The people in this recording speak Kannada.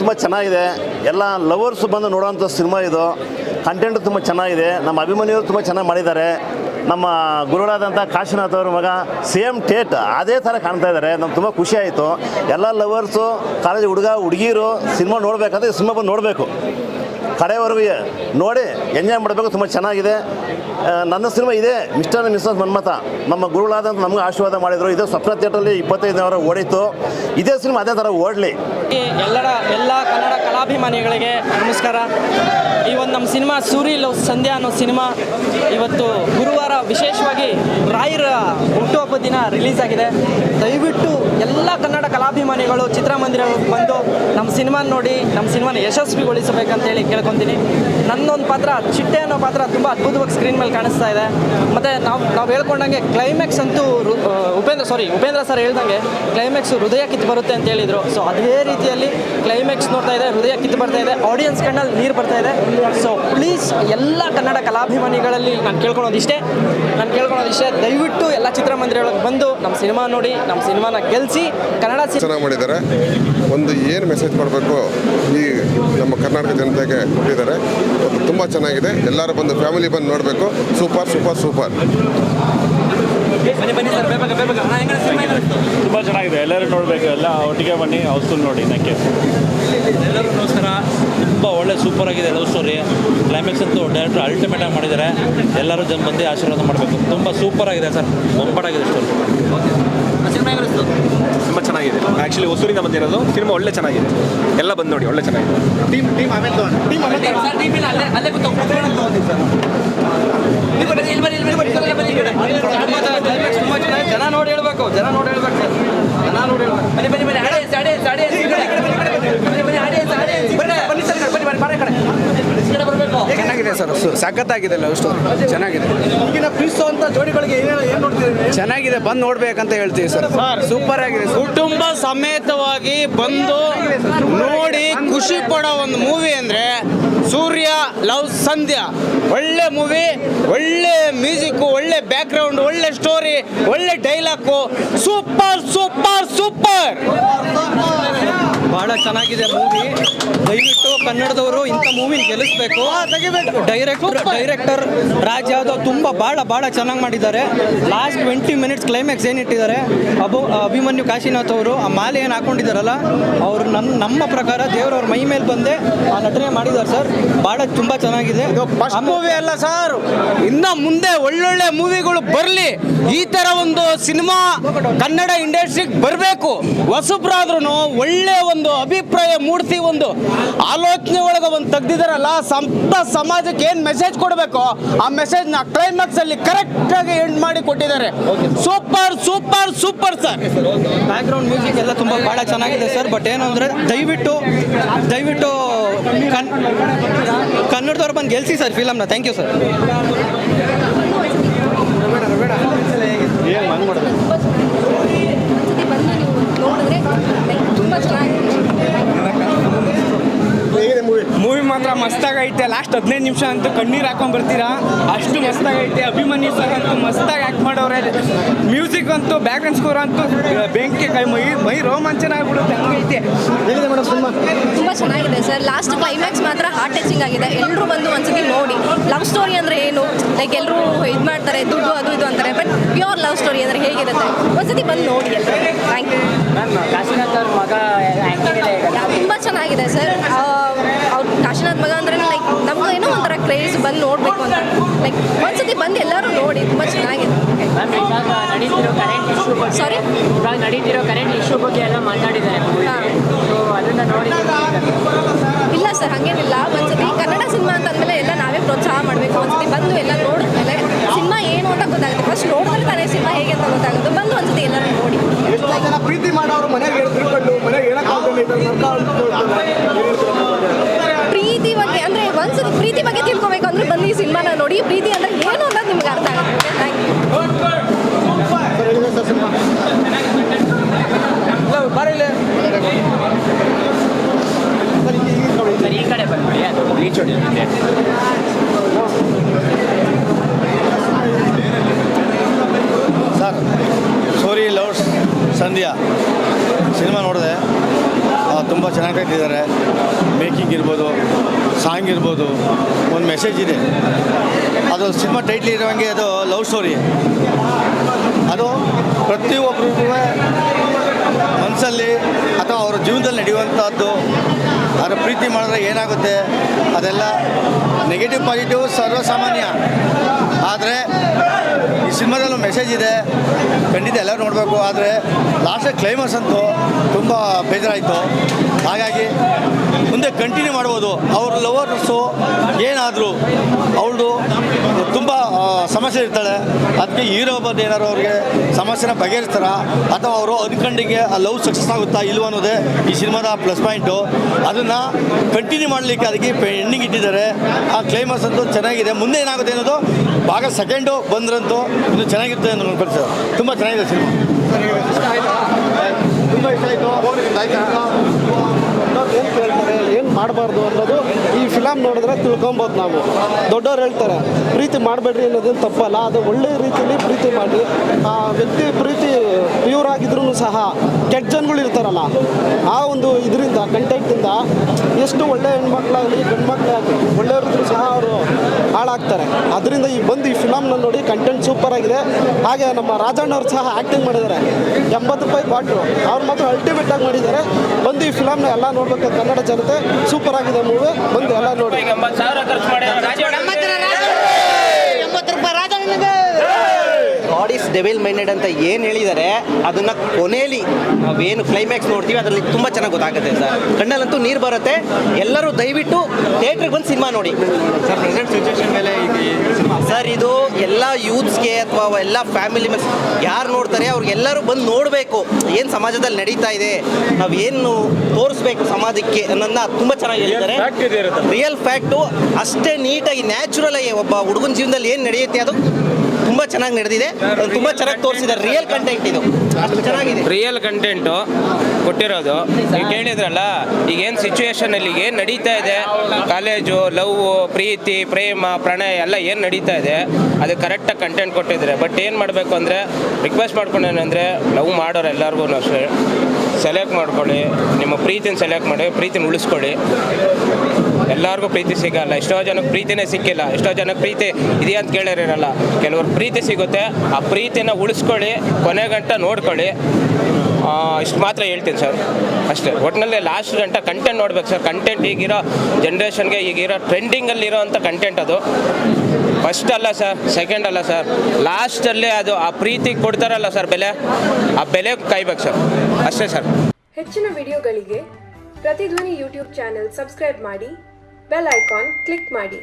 ತುಂಬ ಚೆನ್ನಾಗಿದೆ. ಎಲ್ಲ ಲವರ್ಸ್ ಬಂದು ನೋಡೋವಂಥ ಸಿನಿಮಾ ಇದು. ಕಂಟೆಂಟ್ ತುಂಬ ಚೆನ್ನಾಗಿದೆ. ನಮ್ಮ ಅಭಿಮಾನಿಯವರು ತುಂಬ ಚೆನ್ನಾಗಿ ಮಾಡಿದ್ದಾರೆ. ನಮ್ಮ ಗುರುಗಳಾದಂಥ ಕಾಶಿನಾಥ್ ಅವ್ರ ಮಗ, ಸೇಮ್ ಟೇಟ್ ಅದೇ ಥರ ಕಾಣ್ತಾ ಇದ್ದಾರೆ. ನಮ್ಗೆ ತುಂಬ ಖುಷಿ ಆಯಿತು. ಎಲ್ಲ ಲವರ್ಸು ಕಾಲೇಜ್ ಹುಡುಗ, ಹುಡುಗಿರು ಸಿನಿಮಾ ನೋಡಬೇಕಂದ್ರೆ ಸಿನಿಮಾ ಬಂದು ನೋಡಬೇಕು. ಕಡೆವರೆಗೂ ನೋಡಿ ಎಂಜಾಯ್ ಮಾಡಬೇಕು, ತುಂಬ ಚೆನ್ನಾಗಿದೆ. ನನ್ನ ಸಿನಿಮಾ ಇದೆ. ಮಿಸ್ಟರ್ ಮಿಸ್ಸಸ್ ಮನ್ಮತ ನಮ್ಮ ಗುರುಗಳಾದಂಥ ನಮಗೆ ಆಶೀರ್ವಾದ ಮಾಡಿದರು. ಇದು ಸ್ವಪ್ನ ಥಿಯೇಟ್ರಲ್ಲಿ ಇಪ್ಪತ್ತೈದು ಅವರ ಓಡಿತ್ತು ಇದೇ ಸಿನಿಮಾ ಅದೇ ಥರ ಓಡಲಿ. ಎಲ್ಲರ, ಎಲ್ಲ ಕನ್ನಡ ಕಲಾಭಿಮಾನಿಗಳಿಗೆ ನಮಸ್ಕಾರ. ಈ ಒಂದು ನಮ್ಮ ಸಿನಿಮಾ ಸೂರಿ ಲವ್ ಸಂಧ್ಯಾ ಅನ್ನೋ ಸಿನಿಮಾ ಇವತ್ತು ಗುರುವಾರ ವಿಶೇಷವಾಗಿ ರಾಯರ ಹುಟ್ಟುಹಬ್ಬ ದಿನ ರಿಲೀಸ್ ಆಗಿದೆ. ದಯವಿಟ್ಟು ಎಲ್ಲ ಕನ್ನಡ ಕಲಾಭಿಮಾನಿಗಳು ಚಿತ್ರಮಂದಿರಕ್ಕೆ ಬಂದು ನಮ್ಮ ಸಿನಿಮಾ ನೋಡಿ, ನಮ್ಮ ಸಿನಿಮಾನ ಯಶಸ್ವಿಗೊಳಿಸಬೇಕಂತೇಳಿ ಕೇಳ್ಕೊತೀನಿ. ನನ್ನೊಂದು ಪಾತ್ರ, ಚಿಟ್ಟೆ ಅನ್ನೋ ಪಾತ್ರ ತುಂಬ ಅದ್ಭುತವಾಗಿ ಸ್ಕ್ರೀನ್ ಮೇಲೆ ಕಾಣಿಸ್ತಾ ಇದೆ. ಮತ್ತು ನಾವು ನಾವು ಹೇಳ್ಕೊಂಡಂಗೆ ಕ್ಲೈಮ್ಯಾಕ್ಸ್ ಅಂತೂ ಉಪೇಂದ್ರ ಸಾರಿ ಉಪೇಂದ್ರ ಸರ್ ಹೇಳ್ದಂಗೆ ಕ್ಲೈಮ್ಯಾಕ್ಸ್ ಹೃದಯ ಕಿತ್ತು ಬರುತ್ತೆ ಅಂತ ಹೇಳಿದರು. ಸೊ ಅದೇ ರೀತಿಯಲ್ಲಿ ಕ್ಲೈಮ್ಯಾಕ್ಸ್ ನೋಡ್ತಾ ಇದೆ, ಹೃದಯ ಕಿತ್ತು ಬರ್ತಾ ಇದೆ ಆಡಿಯನ್ಸ್ ಕಣ್ಣಲ್ಲಿ ನೀರು ಬರ್ತಾ ಇದೆ. ಸೊ ಪ್ಲೀಸ್ ಎಲ್ಲ ಕನ್ನಡ ಕಲಾಭಿಮಾನಿಗಳಲ್ಲಿ ನಾನು ಕೇಳ್ಕೊಳೋದು ಇಷ್ಟೇ. ನಾನು ಕೇಳ್ಕೊಳೋದು ಇಷ್ಟೇ. ದಯವಿಟ್ಟು ಎಲ್ಲ ಚಿತ್ರಮಂದಿರಗಳಿಗೆ ಬಂದು ನಮ್ಮ ಸಿನಿಮಾ ನೋಡಿ ನಮ್ಮ ಸಿನಿಮಾನ ಗೆಲ್ಲಿಸಿ ಕನ್ನಡ ಚೆನ್ನಾಗಿ ಮಾಡಿದ್ದಾರೆ. ಒಂದು ಏನು ಮೆಸೇಜ್ ಕೊಡಬೇಕು? ಈ ಕರ್ನಾಟಕ ಜನತೆಗೆ ಕೊಟ್ಟಿದ್ದಾರೆ. ತುಂಬ ಚೆನ್ನಾಗಿದೆ. ಎಲ್ಲರೂ ಬಂದು ಫ್ಯಾಮಿಲಿ ಬಂದು ನೋಡಬೇಕು. ಸೂಪರ್ ಸೂಪರ್ ಸೂಪರ್ ಬನ್ನಿ ಬನ್ನಿ ಸರ್ ಬೇಗ ಬೇಗ ತುಂಬ ಚೆನ್ನಾಗಿದೆ. ಎಲ್ಲರೂ ನೋಡಬೇಕು. ಎಲ್ಲ ಒಟ್ಟಿಗೆ ಬನ್ನಿ ಹೌಸ್ಫುಲ್ ನೋಡಿ ನನಗೆ ಎಲ್ಲರೂ ನಮಸ್ಕಾರ. ತುಂಬ ಒಳ್ಳೆ ಸೂಪರ್ ಆಗಿದೆ ಲವ್ ಸ್ಟೋರಿ ಕ್ಲೈಮ್ಯಾಕ್ಸ್ ಅಂತೂ ಡೈರೆಕ್ಟರ್ ಅಲ್ಟಿಮೇಟ್ ಆಗಿ ಮಾಡಿದ್ದಾರೆ. ಎಲ್ಲರೂ ಜನ ಬಂದು ಆಶೀರ್ವಾದ ಮಾಡಬೇಕು. ತುಂಬ ಸೂಪರ್ ಆಗಿದೆ ಸರ್. ಒಂಬಡಾಗಿದೆ ಸ್ಟೋರಿ ತುಂಬ ಚೆನ್ನಾಗಿದೆ. ಆ್ಯಕ್ಚುಲಿ ಹೊಸೂರಿಂದ ಬಂದಿರೋದು ಸಿನಿಮಾ ಒಳ್ಳೆ ಚೆನ್ನಾಗಿದೆ. ಎಲ್ಲ ಬಂದು ನೋಡಿ ಒಳ್ಳೆ ಚೆನ್ನಾಗಿದೆ. ಟೀಮ್ ಟೀಮ್ ಆಮೇಲೆ ತುಂಬ ಚೆನ್ನಾಗಿ ಜನ ನೋಡಿ ಹೇಳ್ಬೇಕು ಜನ ನೋಡಿ ಹೇಳ್ಬೇಕು ಜನ ನೋಡಿ ಹೇಳ್ಬೇಕು. ಚೆನ್ನಾಗಿದೆ ಸರ್ ಸಖತ್ತಾಗಿದೆ ಲವ್ ಸ್ಟೋರಿ ಚೆನ್ನಾಗಿದೆ. ಈಗಿನ ಪ್ರೀಸೋ ಅಂತ ಜೋಡಿಗಳಿಗೆ ಏನು ಚೆನ್ನಾಗಿದೆ ಬಂದು ನೋಡ್ಬೇಕಂತ ಹೇಳ್ತೀವಿ ಸರ್. ಸೂಪರ್ ಆಗಿದೆ ಕುಟುಂಬ ಸಮೇತವಾಗಿ ಬಂದು ನೋಡಿ ಖುಷಿ ಪಡೋ ಒಂದು ಮೂವಿ ಅಂದರೆ ಸೂರ್ಯ ಲವ್ ಸಂಧ್ಯಾ. ಒಳ್ಳೆ ಮೂವಿ ಒಳ್ಳೆ ಮ್ಯೂಸಿಕ್ಕು ಒಳ್ಳೆ ಬ್ಯಾಕ್ಗ್ರೌಂಡ್ ಒಳ್ಳೆ ಸ್ಟೋರಿ ಒಳ್ಳೆ ಡೈಲಾಗು ಸೂಪರ್ ಸೂಪರ್ ಸೂಪರ್. ಬಹಳ ಚೆನ್ನಾಗಿದೆ ಮೂವಿ ದಯವಿಟ್ಟು ಕನ್ನಡದವರು ಇಂಥ ಮೂವಿನ ಗೆಲ್ಲಿಸ್ಬೇಕು. ಡೈರೆಕ್ಟರ್ ಡೈರೆಕ್ಟರ್ ರಾಜ್ ಯಾದವ್ ತುಂಬ ಭಾಳ ಭಾಳ ಚೆನ್ನಾಗಿ ಮಾಡಿದ್ದಾರೆ. ಲಾಸ್ಟ್ ಟ್ವೆಂಟಿ ಮಿನಿಟ್ಸ್ ಕ್ಲೈಮ್ಯಾಕ್ಸ್ ಏನಿಟ್ಟಿದ್ದಾರೆ? ಅಬು ಅಭಿಮನ್ಯು ಕಾಶಿನಾಥ್ ಅವರು ಆ ಮಾಲೆ ಏನು ಹಾಕೊಂಡಿದ್ದಾರಲ್ಲ ಅವರು ನನ್ನ ನಮ್ಮ ಪ್ರಕಾರ ದೇವರವ್ರ ಮೈ ಮೇಲೆ ಬಂದೆ ಆ ನಟನೆ ಮಾಡಿದ್ದಾರೆ ಸರ್. ಭಾಳ ತುಂಬ ಚೆನ್ನಾಗಿದೆ. ಮೂವಿ ಅಲ್ಲ ಸರ್. ಇನ್ನು ಮುಂದೆ ಒಳ್ಳೊಳ್ಳೆ ಮೂವಿಗಳು ಬರಲಿ. ಈ ಥರ ಒಂದು ಸಿನಿಮಾ ಕನ್ನಡ ಇಂಡಸ್ಟ್ರಿಗೆ ಬರಬೇಕು. ಹೊಸಬ್ರಾದ್ರೂ ಒಳ್ಳೆ ಒಂದು ಅಭಿಪ್ರಾಯ ಮೂಡಿಸಿ ಒಂದು ಆಲೋಚನೆ ಒಳಗೆ ಒಂದು ತೆಗ್ದಿದಾರಲ್ಲ ಸಂತ ಸಮಾಜಕ್ಕೆ ಏನು ಮೆಸೇಜ್ ಕೊಡಬೇಕು ಆ ಮೆಸೇಜ್ನ ಕ್ಲೈಮ್ಯಾಕ್ಸ್ ಅಲ್ಲಿ ಕರೆಕ್ಟ್ ಆಗಿ ಎಂಡ್ ಮಾಡಿ ಕೊಟ್ಟಿದ್ದಾರೆ. Super super super sir background music ಎಲ್ಲ ತುಂಬ ಭಾಳ ಚೆನ್ನಾಗಿದೆ ಸರ್ ಬಟ್ ಏನು ಅಂದರೆ ದಯವಿಟ್ಟು ದಯವಿಟ್ಟು ಕನ್ ಕನ್ನಡದವ್ರು ಬಂದು ಗೆಲ್ಸಿ ಸರ್ ಫಿಲಮ್ನ ಥ್ಯಾಂಕ್ ಯು ಸರ್ ಬಂದು ನೀವು ನೋಡಿದ್ರೆ ತುಂಬ ಮೂವಿ ಮಾತ್ರ ಮಸ್ತಾಗೈತೆ. ಲಾಸ್ಟ್ ಹದಿನೈದು ನಿಮಿಷ ಅಂತೂ ಕಣ್ಣೀರು ಹಾಕೊಂಡ್ ಬರ್ತೀರಾ? ಅಷ್ಟು ಮಸ್ತಾಗೈತೆ. ಅಭಿಮನ್ಯು ಸರ್ ಅಂತೂ ಮಸ್ತಾಗಿ ಆಕ್ಟ್ ಮಾಡೋರೆ. ಮ್ಯೂಸಿಕ್ ಅಂತೂ ಬ್ಯಾಕ್ಗ್ರೌಂಡ್ ಸ್ಕೋರ್ ಅಂತೂ ಬೆಂಕಿ ಕೈ ಮೈ ಮೈ ರೋಮಾಂಚನ ಆಗ್ಬಿಡುತ್ತೆ. ಹಂಗೈತೆ. ತುಂಬ ಚೆನ್ನಾಗಿದೆ ಸರ್ ಲಾಸ್ಟ್ ಕ್ಲೈಮ್ಯಾಕ್ಸ್ ಮಾತ್ರ ಹಾರ್ಟ್ ಟಚಿಂಗ್ ಆಗಿದೆ. ಎಲ್ಲರೂ ಬಂದು ಒಂದ್ಸತಿ ನೋಡಿ. ಲವ್ ಸ್ಟೋರಿ ಅಂದ್ರೆ ಏನು? ಲೈಕ್ ಎಲ್ಲರೂ ಇದು ಮಾಡ್ತಾರೆ ದುಡ್ಡು ಅದು ಇದು ಅಂತಾರೆ. ಬಟ್ ಪ್ಯೂರ್ ಲವ್ ಸ್ಟೋರಿ ಅಂದ್ರೆ ಹೇಗಿರುತ್ತೆ? ಒಂದ್ಸತಿ ಬಂದು ನೋಡಿ ಥ್ಯಾಂಕ್ ಯು ಕಾಶಿನಾಥ್ ಅವ್ರ ಮಗ ತುಂಬ ಚೆನ್ನಾಗಿದೆ ಸರ್ ಅವ್ರು ಮಗ ಅಂದ್ರೆ ಲೈಕ್ ನಮಗೂ ಏನೋ ಒಂಥರ ಕ್ರೇಜ್ ಬಂದು ನೋಡಬೇಕು ಅಂತ. ಲೈಕ್ ಒಂದ್ಸತಿ ಬಂದು ಎಲ್ಲರೂ ನೋಡಿ ತುಂಬ ಚೆನ್ನಾಗಿದೆ. ನಡೀತಿರೋ ಕರೆಂಟ್ ಇಶ್ಯೂ ಬಗ್ಗೆ Sorry? ಇವಾಗ ನಡೀತಿರೋ ಕರೆಂಟ್ ಇಶ್ಯೂ ಬಗ್ಗೆ ಎಲ್ಲ ಮಾತಾಡಿದ್ದಾರೆ. ಅದನ್ನ ನೋಡಿ ಇಲ್ಲ ಸರ್ ಹಾಗೇನಿಲ್ಲ. ಒಂದ್ಸತಿ ಕನ್ನಡ ಸಿನಿಮಾ ಅಂತ ಅಂದಮೇಲೆ ಎಲ್ಲ ನಾವೇ ಪ್ರೋತ್ಸಾಹ ಮಾಡಬೇಕು. ಒಂದ್ಸತಿ ಬಂದು ಎಲ್ಲ ನೋಡಿದ್ಮೇಲೆ ಸಿನಿಮಾ ಏನು ಅಂತ ಗೊತ್ತಾಗುತ್ತೆ. ಫಸ್ಟ್ ನೋಡಿದ್ರೆ ತಾನೇ ಸಿನಿಮಾ ಹೇಗೆ ಅಂತ ಗೊತ್ತಾಗುತ್ತೆ. ಬಂದು ಒಂದ್ಸತಿ ಎಲ್ಲರೂ ನೋಡಿ. ಪ್ರೀತಿ ಮಾಡೋರು ಮನೆಗೆ ತಿಳ್ಕೊಂಡು ಮನೆಗೆ ಪ್ರೀತಿ ಬಗ್ಗೆ ಅಂದರೆ ಒಂದ್ಸತಿ ಪ್ರೀತಿ ಬಗ್ಗೆ ತಿಳ್ಕೊಬೇಕು ಅಂದ್ರೆ ಬನ್ನಿ ಈ ಸಿನಿಮಾನ ನೋಡಿ. ಪ್ರೀತಿ ಅಂದ್ರೆ ಏನು ಅನ್ನೋದು ನಿಮ್ಗೆ ಅರ್ಥ ಆಗುತ್ತೆ. ಥ್ಯಾಂಕ್ ಯು ಈ ಕಡೆ ಬಂದ್ಬಿಡಿ. ಅದು reach ಹೊಡಿಯುತ್ತೆ sir sorry loves Sandhya cinema ನೋಡಿದೆ ತುಂಬ ತುಂಬ ಚೆನ್ನಾಗಿ ತೆಗೆದಿದ್ದಾರೆ ಮೇಕಿಂಗ್ ಇರ್ಬೋದು ಸಾಂಗ್ ಇರ್ಬೋದು ಒಂದು ಮೆಸೇಜ್ ಇದೆ. ಅದು ಸಿನಿಮಾ ಟೈಟ್ಲ್ ಇರೋಂಗೆ ಅದು ಲವ್ ಸ್ಟೋರಿ ಅದು ಪ್ರತಿಯೊಬ್ಬರಿಗೂ ಮನಸ್ಸಲ್ಲಿ ಅಥವಾ ಅವರ ಜೀವನದಲ್ಲಿ ನಡೆಯುವಂಥದ್ದು ಅದರ ಪ್ರೀತಿ ಮಾಡಿದ್ರೆ ಏನಾಗುತ್ತೆ, ಅದೆಲ್ಲ ನೆಗೆಟಿವ್ ಪಾಸಿಟಿವ್ ಸರ್ವಸಾಮಾನ್ಯ. ಆದರೆ ಈ ಸಿನಿಮಾದಲ್ಲೂ ಮೆಸೇಜ್ ಇದೆ. ಖಂಡಿತ ಎಲ್ಲರೂ ನೋಡಬೇಕು. ಆದರೆ ಲಾಸ್ಟ್ ಕ್ಲೈಮಸ್ ಅಂತೂ ತುಂಬ ಬೇಜಾರಾಯಿತು. ಹಾಗಾಗಿ ಮುಂದೆ ಕಂಟಿನ್ಯೂ ಮಾಡ್ಬೋದು. ಅವ್ರ ಲವರ್ಸು ಏನಾದರೂ ಅವಳು ತುಂಬ ಆ, ಸಮಸ್ಯೆ ಇರ್ತಾಳೆ ಅದಕ್ಕೆ ಹೀರೋ ಬಂದು ಏನಾದ್ರು ಅವ್ರಿಗೆ ಸಮಸ್ಯೆನ ಬಗೆಹರಿಸ್ತಾರ? ಅಥವಾ ಅವರು ಅನ್ಕಂಡಿಗೆ ಆ ಲವ್ ಸಕ್ಸಸ್ ಆಗುತ್ತಾ ಇಲ್ವ ಅನ್ನೋದೇ ಈ ಸಿನಿಮಾದ ಪ್ಲಸ್ ಪಾಯಿಂಟು ಅದನ್ನು ಕಂಟಿನ್ಯೂ ಮಾಡಲಿಕ್ಕೆ ಅದಕ್ಕೆ ಎಂಡಿಂಗ್ ಇಟ್ಟಿದ್ದಾರೆ. ಆ ಕ್ಲೈಮಸ್ ಅಂತೂ ಚೆನ್ನಾಗಿದೆ. ಮುಂದೆ ಏನಾಗುತ್ತೆ ಅನ್ನೋದು ಭಾಗ ಸೆಕೆಂಡು ಬಂದ್ರಂತೂ ಇನ್ನು ಚೆನ್ನಾಗಿರುತ್ತೆ ಅಂತ ಅನ್ಕೊಂಡು ಸರ್ ತುಂಬ ಚೆನ್ನಾಗಿದೆ ಸಿನಿಮಾ. ತುಂಬ ಇಷ್ಟ ಆಯಿತು? ಏನು ಕೇಳ್ತಾರೆ, ಏನು ಮಾಡಬಾರ್ದು ಅನ್ನೋದು ಈ ಫಿಲಮ್ ನೋಡಿದ್ರೆ ತಿಳ್ಕೊಬೋದು ನಾವು. ದೊಡ್ಡವ್ರು ಹೇಳ್ತಾರೆ, ಪ್ರೀತಿ ಮಾಡಬೇಡ್ರಿ ಅನ್ನೋದೇನು ತಪ್ಪಲ್ಲ, ಅದು ಒಳ್ಳೆ ರೀತಿಯಲ್ಲಿ ಪ್ರೀತಿ ಮಾಡಿ, ಆ ವ್ಯಕ್ತಿ ಪ್ರೀತಿ ಪ್ಯೂರ್ ಆಗಿದ್ರು ಸಹ ಕೆಟ್ಟ ಜನಗಳು ಇರ್ತಾರಲ್ಲ, ಆ ಒಂದು ಇದರಿಂದ ಕಂಟೆಂಟಿಂದ ಎಷ್ಟು ಒಳ್ಳೆ ಹೆಣ್ಮಕ್ಳಾಗಲಿ, ಗಂಡ್ಮಕ್ಳಾಗಲಿ, ಒಳ್ಳೆಯವ್ರಿದ್ರು ಸಹ ಅವರು ಹಾಳಾಗ್ತಾರೆ. ಅದರಿಂದ ಈ ಬಂದು ಈ ಫಿಲಮ್ನ ನೋಡಿ ಕಂಟೆಂಟ್ ಸೂಪರ್ ಆಗಿದೆ. ಹಾಗೆ ನಮ್ಮ ರಾಜಣ್ಣವ್ರು ಸಹ ಆ್ಯಕ್ಟಿಂಗ್ ಮಾಡಿದ್ದಾರೆ. ಎಂಬತ್ತು ರೂಪಾಯಿ ಕ್ವಾಟ್ರು ಅವ್ರು ಮಾತ್ರ ಅಲ್ಟಿಮೇಟಾಗಿ ಮಾಡಿದ್ದಾರೆ. ಬಂದು ಈ ಫಿಲಮ್ನ ಎಲ್ಲ ನೋಡ್ಬೇಕು ಕನ್ನಡ ಜನತೆ ಸೂಪರ್ ಆಗಿದೆ ಮೂವಿ. ಬಂದು ಎಲ್ಲ ನೋಡಿ. ಗಾಡ್ ಇಸ್ ಡೆವಿಲ್ ಮೈಂಡೆಡ್ ಅಂತ ಏನು ಹೇಳಿದ್ದಾರೆ ಅದನ್ನು ಕೊನೆಯಲ್ಲಿ ನಾವೇನು ಕ್ಲೈಮ್ಯಾಕ್ಸ್ ನೋಡ್ತೀವಿ ಅದರಲ್ಲಿ ತುಂಬ ಚೆನ್ನಾಗಿ ಗೊತ್ತಾಗುತ್ತೆ ಸರ್. ಕಣ್ಣಲ್ಲಂತೂ ನೀರು ಬರುತ್ತೆ. ಎಲ್ಲರೂ ದಯವಿಟ್ಟು ಥಿಯೇಟ್ರಿಗೆ ಬಂದು ಸಿನಿಮಾ ನೋಡಿ. ಸರ್ ಪ್ರೆಸೆಂಟ್ ಸಿಚುವೇಶನ್ ಮೇಲೆ ಸರ್ ಇದು ಎಲ್ಲ ಯೂತ್ಸ್ಗೆ ಅಥವಾ ಎಲ್ಲ ಫ್ಯಾಮಿಲಿ ಮೆಂಬರ್ಸ್ ಯಾರು ನೋಡ್ತಾರೆ ಅವ್ರಿಗೆಲ್ಲರೂ ಬಂದು ನೋಡಬೇಕು ಏನು ಸಮಾಜದಲ್ಲಿ ನಡೀತಾ ಇದೆ ನಾವು ಏನು ತೋರಿಸ್ಬೇಕು ಸಮಾಜಕ್ಕೆ ಅನ್ನೋದನ್ನ ತುಂಬ ಚೆನ್ನಾಗಿ ಹೇಳಿದ್ದಾರೆ. ರಿಯಲ್ ಫ್ಯಾಕ್ಟು ಅಷ್ಟೇ ನೀಟಾಗಿ ನ್ಯಾಚುರಲ್ ಆಗಿ ಒಬ್ಬ ಹುಡುಗನ ಜೀವನದಲ್ಲಿ ಏನು ನಡೆಯುತ್ತೆ ಅದು ತುಂಬ ಚೆನ್ನಾಗಿ ನಡೆದಿದೆ ತುಂಬ ಚೆನ್ನಾಗಿ ತೋರಿಸಿದ್ದಾರೆ. ರಿಯಲ್ ಕಂಟೆಂಟ್ ಇದು. ಅಷ್ಟು ಚೆನ್ನಾಗಿದೆ. ರಿಯಲ್ ಕಂಟೆಂಟು ಕೊಟ್ಟಿರೋದು. ನೀವು ಕೇಳಿದ್ರಲ್ಲ ಈಗ ಏನು ಸಿಚುವೇಶನಲ್ಲಿ ಏನು ನಡೀತಾ ಇದೆ? ಕಾಲೇಜು, ಲವ್, ಪ್ರೀತಿ, ಪ್ರೇಮ, ಪ್ರಣಯ ಎಲ್ಲ ಏನು ನಡೀತಾ ಇದೆ? ಅದು ಕರೆಕ್ಟಾಗಿ ಕಂಟೆಂಟ್ ಕೊಟ್ಟಿದ್ರೆ. ಬಟ್ ಏನು ಮಾಡಬೇಕು ಅಂದರೆ ರಿಕ್ವೆಸ್ಟ್ ಮಾಡ್ಕೊಂಡೇನಂದರೆ ಲವ್ ಮಾಡೋರು ಎಲ್ಲರಿಗೂ ಅಷ್ಟೇ. ಸೆಲೆಕ್ಟ್ ಮಾಡ್ಕೊಳ್ಳಿ. ನಿಮ್ಮ ಪ್ರೀತಿನ ಸೆಲೆಕ್ಟ್ ಮಾಡಿ, ಪ್ರೀತಿನ ಉಳಿಸ್ಕೊಳ್ಳಿ. ಎಲ್ಲರಿಗೂ ಪ್ರೀತಿ ಸಿಗಲ್ಲ. ಎಷ್ಟೋ ಜನಕ್ಕೆ ಪ್ರೀತಿನೇ ಸಿಕ್ಕಿಲ್ಲ. ಎಷ್ಟೋ ಜನಕ್ಕೆ ಪ್ರೀತಿ ಇದೆಯಾ ಅಂತ ಕೇಳಿರಲ್ಲ. ಕೆಲವ್ರು ಪ್ರೀತಿ ಸಿಗುತ್ತೆ. ಆ ಪ್ರೀತಿನ ಉಳಿಸ್ಕೊಳ್ಳಿ. ಕೊನೆಗಂಟ ನೋಡ್ಕೊಳ್ಳಿ. ಇಷ್ಟು ಮಾತ್ರ ಹೇಳ್ತೀನಿ ಸರ್. ಅಷ್ಟೇ. ಒಟ್ಟಿನಲ್ಲಿ ಲಾಸ್ಟ್ ಗಂಟ ಕಂಟೆಂಟ್ ನೋಡ್ಬೇಕು ಸರ್. ಕಂಟೆಂಟ್ ಈಗಿರೋ ಜನ್ರೇಷನ್ಗೆ ಈಗಿರೋ ಟ್ರೆಂಡಿಂಗಲ್ಲಿರೋ ಅಂಥ ಕಂಟೆಂಟ್ ಅದು. ಫಸ್ಟ್ ಅಲ್ಲ ಸರ್ ಸೆಕೆಂಡ್ ಅಲ್ಲ ಸರ್. ಲಾಸ್ಟಲ್ಲಿ ಅದು ಆ ಪ್ರೀತಿ ಕೊಡ್ತಾರಲ್ಲ ಸರ್ ಬೆಲೆ, ಆ ಬೆಲೆ ಕಾಯ್ಬೇಕು ಸರ್. ಅಷ್ಟೇ ಸರ್. ಹೆಚ್ಚಿನ ವಿಡಿಯೋಗಳಿಗೆ ಪ್ರತಿಧ್ವನಿ ಯೂಟ್ಯೂಬ್ ಚಾನೆಲ್ ಸಬ್ಸ್ಕ್ರೈಬ್ ಮಾಡಿ, ಬೆಲ್ ಐಕಾನ್ ಕ್ಲಿಕ್ ಮಾಡಿ.